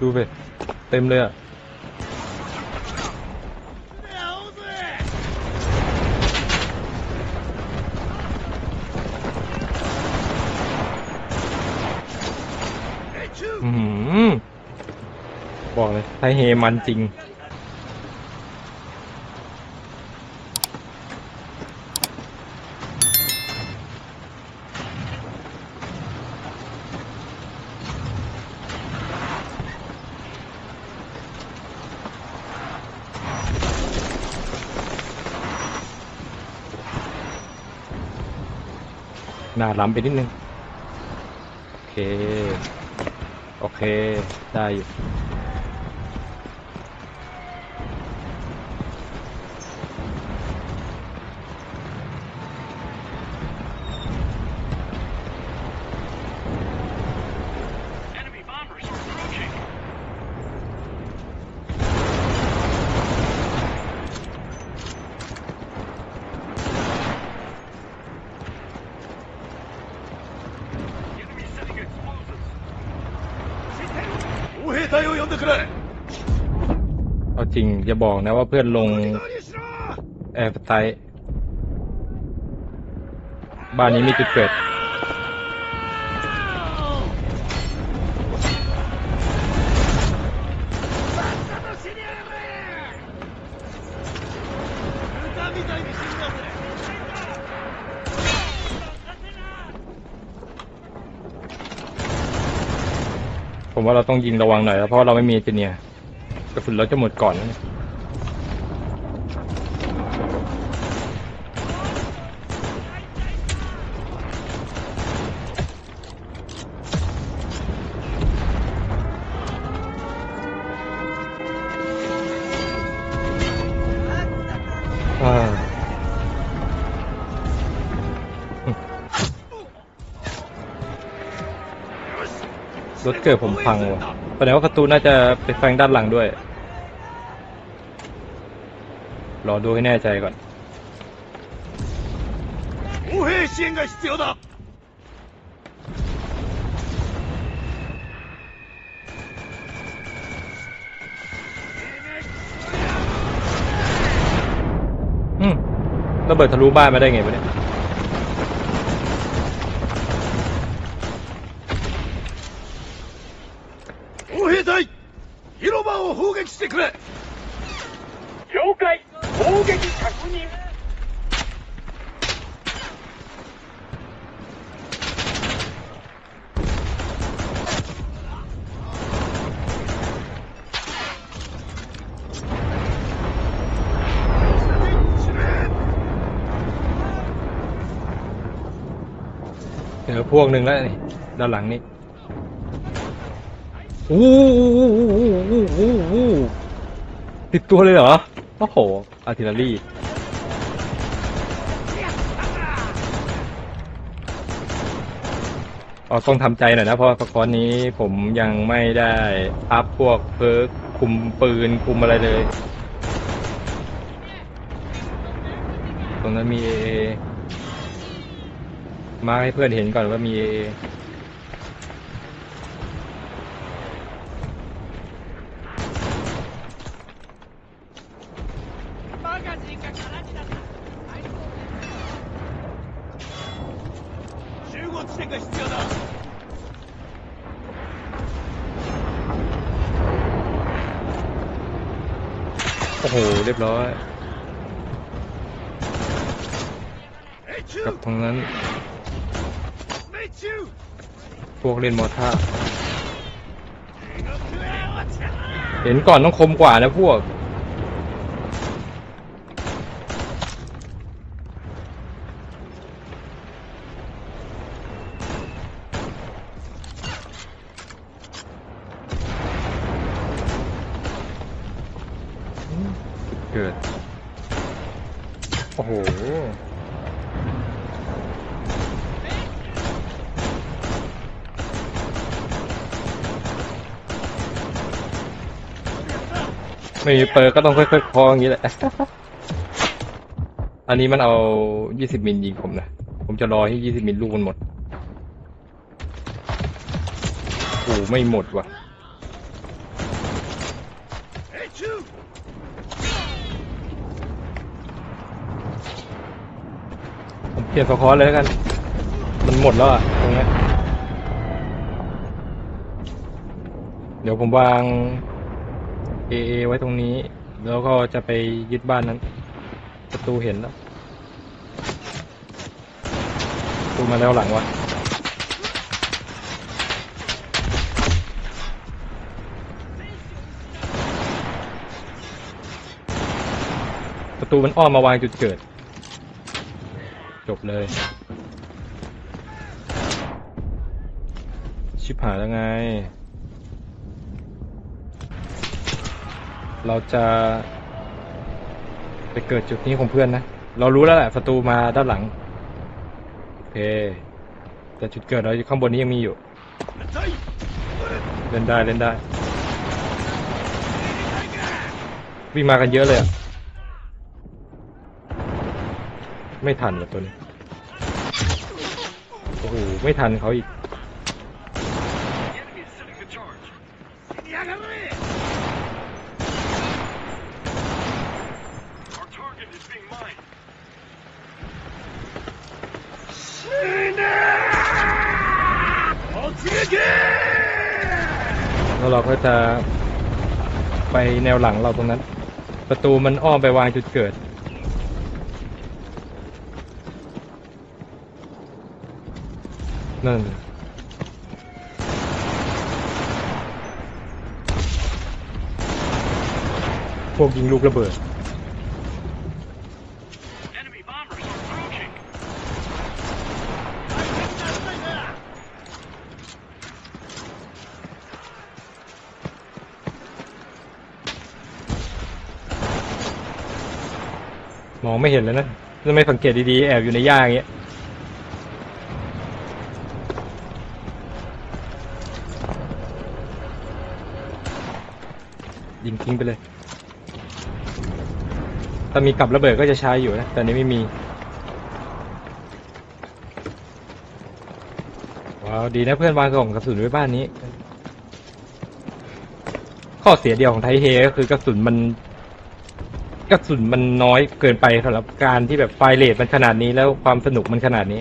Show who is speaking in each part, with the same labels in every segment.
Speaker 1: ดูไปเต็มเลยอะอือหือบอกเลยไทยเฮมันจริง หน้าล้ำไปนิดนึง โอเค โอเค ได้อยู่ จริง อย่บอกนะว่าเพื่อนลงแอร์ไทบ้านนี้มีจุดเกิดผมว่าเราต้องยิงระวังหน่อยแล้วเพราะเราไม่มีเจเนียร์ กระสุนเราจะหมดก่อนนะรถเกิดผมพังว่ะแสดงว่าประตูน่าจะไปแฝงด้านหลังด้วย รอดูให้แน่ใจก่อน
Speaker 2: 護兵支援が必要だ
Speaker 1: อืมระเบิดทะลุบ้านมาได้ไงวะเนี่ย
Speaker 2: 護兵隊広場を砲撃してくれ
Speaker 3: 了解 공격이 장.
Speaker 1: เจอพวกหนึ่งแล้วนี่ด้านหลังนี่โอ้อู้อู้ติดตัวเลยเหรอ โอ้โหอาร์ติลรี่เอต้องทำใจหน่อยนะ เพราะว่าตอนนี้ผมยังไม่ได้อัพพวกเพิร์กคุมปืนคุมอะไรเลย ตรงนั้นมี AA มาให้เพื่อนเห็นก่อนว่ามี AA
Speaker 2: 集
Speaker 1: โอ้โห เรียบร้อยกับตรงนั้น พวกเล่นมอท่า เห็นก่อนต้องคมกว่านะพวก โห ไม่มีเปิดก็ต้องค่อยๆคออย่างนี้แหละ อันนี้มันเอา 20 มิลยิงผมนะ ผมจะรอให้ 20 มิลลูกมันหมดโอ้ไม่หมดว่ะ เป ลี่ยนสคอร์เลยแล้วกัน มันหมดแล้วอะตรงเนี้ย เดี๋ยวผมวาง AA ไว้ตรงนี้ แล้วก็จะไปยึดบ้านนั้น ประตูเห็นแล้วประตูมาแล้วหลังวะประตูมันอ้อมมาวางจุดเกิด จบเลย ชิบหายแล้วไง เราจะ ไปเกิดจุดนี้ของเพื่อนนะ เรารู้แล้วแหละประตูมาด้านหลัง โอเค แต่จุดเกิดเราข้างบนนี้ยังมีอยู่ เล่นได้ เล่นได้ วิ่งมากันเยอะเลยอะ ไม่ทันกับตัวนี้ โอ้โห ไม่ทันเขาอีกเราก็จะไปแนวหลังเราตรงนั้น ประตูมันอ้อมไปวางจุดเกิด นั่นพวกยิงลูกระเบิด
Speaker 3: Enemy bombers are approaching.
Speaker 1: มองไม่เห็นแล้วนะถ้าไม่สังเกตดีๆ แอบอยู่ในหญ้าอย่างเงี้ย ทิ้งไปเลย ถ้ามีกับระเบิดก็จะใช้อยู่นะ แต่นี้ไม่มี ว้าว ดีนะเพื่อนวางกล่องกระสุนไว้บ้านนี้ ข้อเสียเดียวของไทเฮก็คือกระสุนมันกระสุนมันน้อยเกินไปสำหรับการที่แบบไฟเรทมันขนาดนี้แล้วความสนุกมันขนาดนี้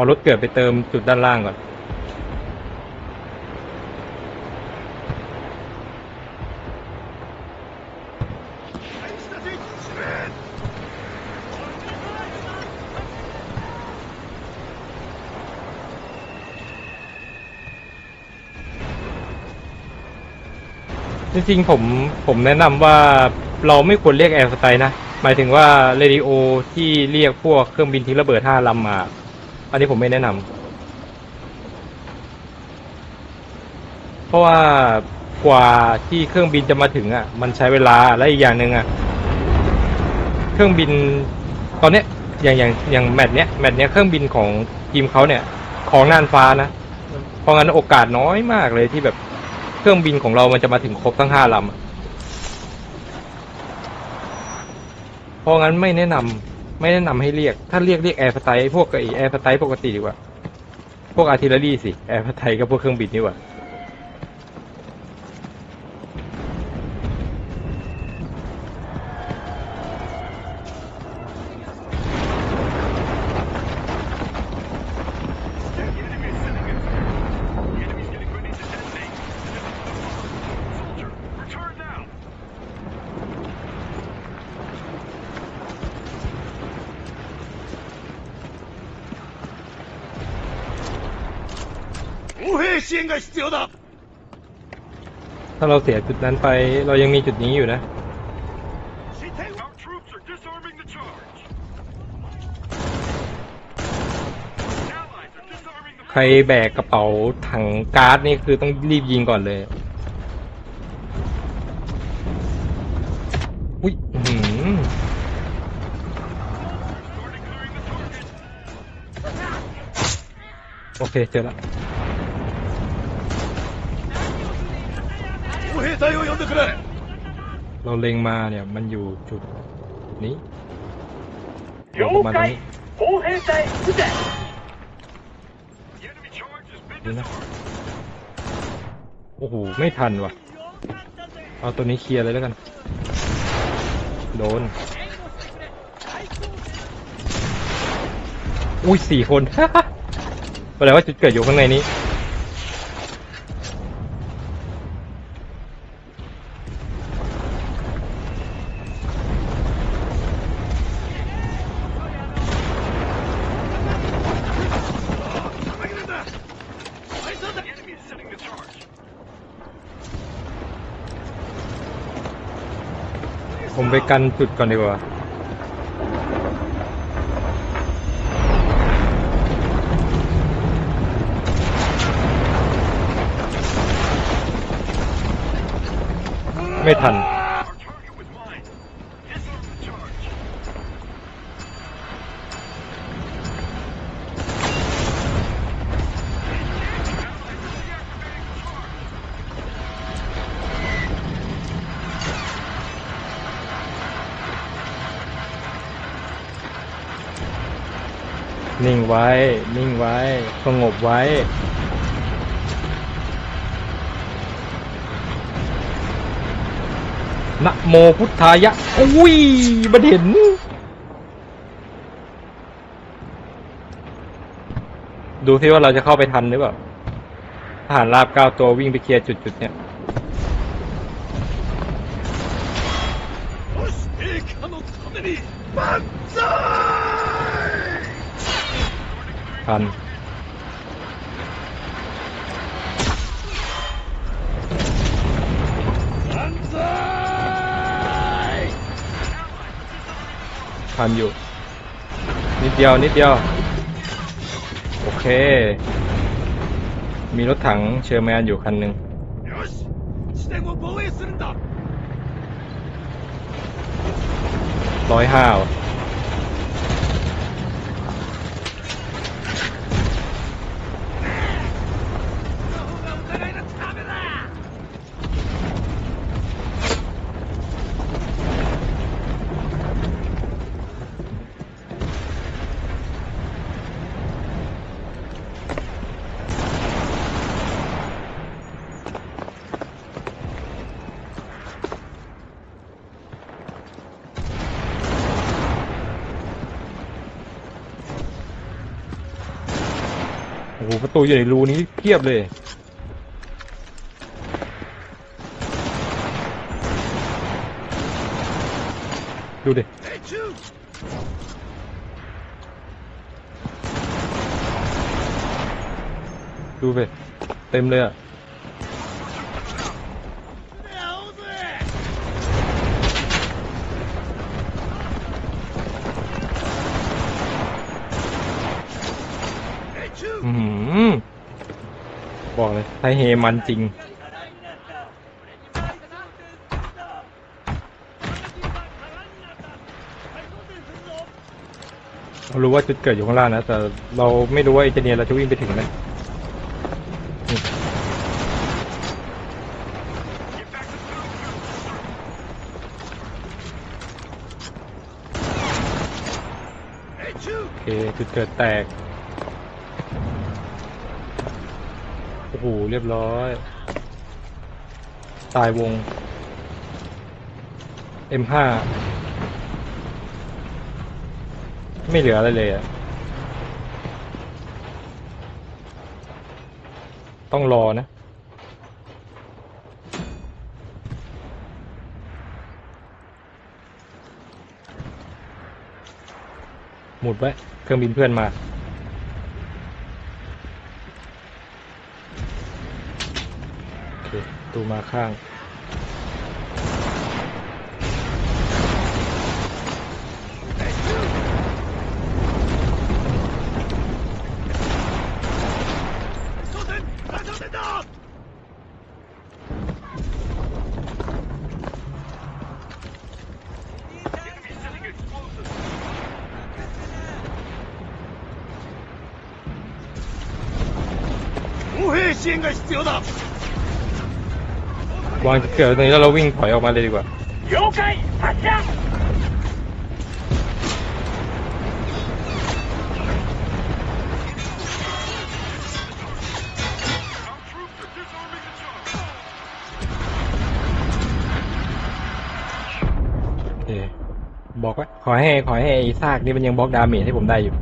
Speaker 1: เอารถเกิดไปเติมจุดด้านล่างก่อน จริงๆผมผมแนะนำว่าเราไม่ควรเรียกแอร์สไตล์นะ หมายถึงว่าเรดิโอที่เรียกพวกเครื่องบินทิ้งระเบิดห้าลำมา อันนี้ผมไม่แนะนำเพราะว่ากว่าที่เครื่องบินจะมาถึงอะ มันใช้เวลาและอีกอย่างหนึ่งอะ เครื่องบินตอนเนี้ยอย่างอย่างอย่างแมตช์เนี้ยแมตช์เนี้ยเครื่องบินของทีมเขาเนี่ย ของน่านฟ้านะเพราะงั้นโอกาสน้อยมากเลยที่แบบเครื่องบินของเรามันจะมาถึงครบทั้งห้าลำเพราะงั้นไม่แนะนำ ไม่แนะนำให้เรียก ถ้าเรียกเรียกแอร์สไตล์พวกไอแอร์สไตล์ปกติดีกว่า พวกอาร์ติเลอรี่สิ แอร์สไตล์ก็พวกเครื่องบินดีกว่า
Speaker 2: 支援が必要だ
Speaker 1: ถ้าเราเสียจุดนั้นไป เรายังมีจุดนี้อยู่นะ
Speaker 2: 視点を
Speaker 3: Our troops are disarming the charge. Allies are disarming the
Speaker 1: ใครแบกกระเป๋าถังการ์ดนี่คือต้องรีบยิงก่อนเลย อุ้ยอื้อหือ
Speaker 3: Starting clearing the target.
Speaker 1: โอเคเจอแล้ว
Speaker 2: 隊を呼んでくれ
Speaker 1: เราเล็งมาเนี่ย มันอยู่จุดนี้เราประมาณตรงนี้
Speaker 3: 砲兵隊撃て The enemy charge has been
Speaker 1: นี่นะ
Speaker 3: disarmed.
Speaker 1: โอ้โห ไม่ทันว่ะ เอาตัวนี้เคลียร์เลยแล้วกัน โดน อุ้ยสี่คน แปลว่าจุดเกิดอยู่ข้างในนี้ ผมไปกันจุดก่อนดีกว่า ไม่ทัน
Speaker 3: Our target was mine. Disarm the charge.
Speaker 1: นิ่งไว้ นิ่งไว้ สงบไว้ นะโมพุทธายะ อุ้ยบันเห็น ดูที่ว่าเราจะเข้าไปทันหรือเปล่าทหารราบเก้าตัววิ่งไปเคลียร์จุดๆเนี่ย
Speaker 2: 万歳 พัญ
Speaker 1: ทันอยู่ นิดเดียว นิดเดียว โอเค มีรถถังเชอร์แมนอยู่คันหนึ่งร้อยห้า หประตูอยู่ในรูนี้เพียบเลย ดูดิดูไปเต็มเลยอะ อือหือบอกเลยไทยเฮมันจริง เรารู้ว่าจุดเกิดอยู่ข้างล่างนะ แต่เราไม่รู้ว่าเอเจเนียเราจะวิ่งไปถึงไหมโอเค จุดเกิดแตก โอ้โห เรียบร้อย ตายวง M5 ไม่เหลืออะไรเลยอะต้องรอนะ หมุดไว้ เครื่องบินเพื่อนมา โอ เคตูมาข้างางเกิดตรงนี้แล้วเราวิ่งถอยออกมาเลยดีกว่าบอกว่าขอให้ขอให้ไอ้ซากนี่มันยังบล็อกดาเมจให้ผมได้อยู่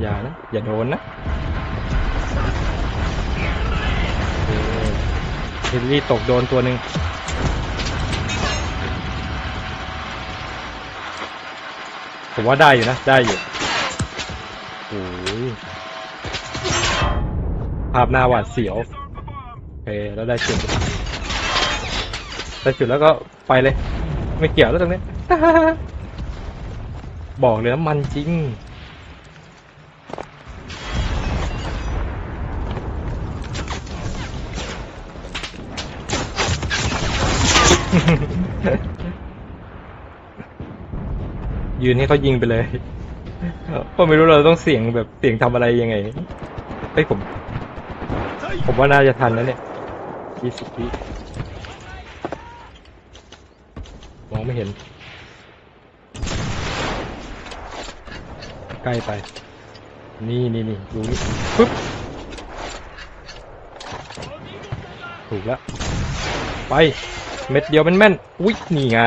Speaker 1: อย่านะ อย่าโดนนะ เฮนรี่ตกโดนตัวหนึ่งผมว่าได้อยู่นะ ได้อยู่โอ้ยภาพหน้าหวาดเสียวโอเคแล้วได้จุดได้จุดแล้วก็ไปเลย ไม่เกี่ยวแล้วตรงนี้ บอกเลยนะมันจริง ยืนให้เขายิงไปเลยเพราะไม่รู้เราต้องเสียงแบบเสียงทำอะไรยังไงเอ้ยผม ผมว่าน่าจะทันแล้วเนี่ยยี่สิบวิมองไม่เห็น ใกล้ไป นี่นี่นี่ดูนี่ปึ๊บถูกแล้ว ไป เม็ดเดียวแม่นๆ อุ๊ย นี่ไง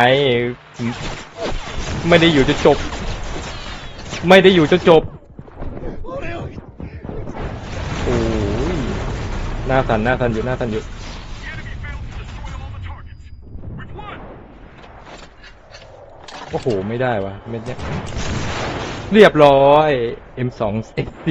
Speaker 1: ไม่ได้อยู่จะจบ ไม่ได้อยู่จะจบ โอ้ยหน้าสันหน้าสันอยู่หน้าสันอยู่โอ้โห ไม่ได้วะเม็ดเนี้ยเรียบร้อย M2 S4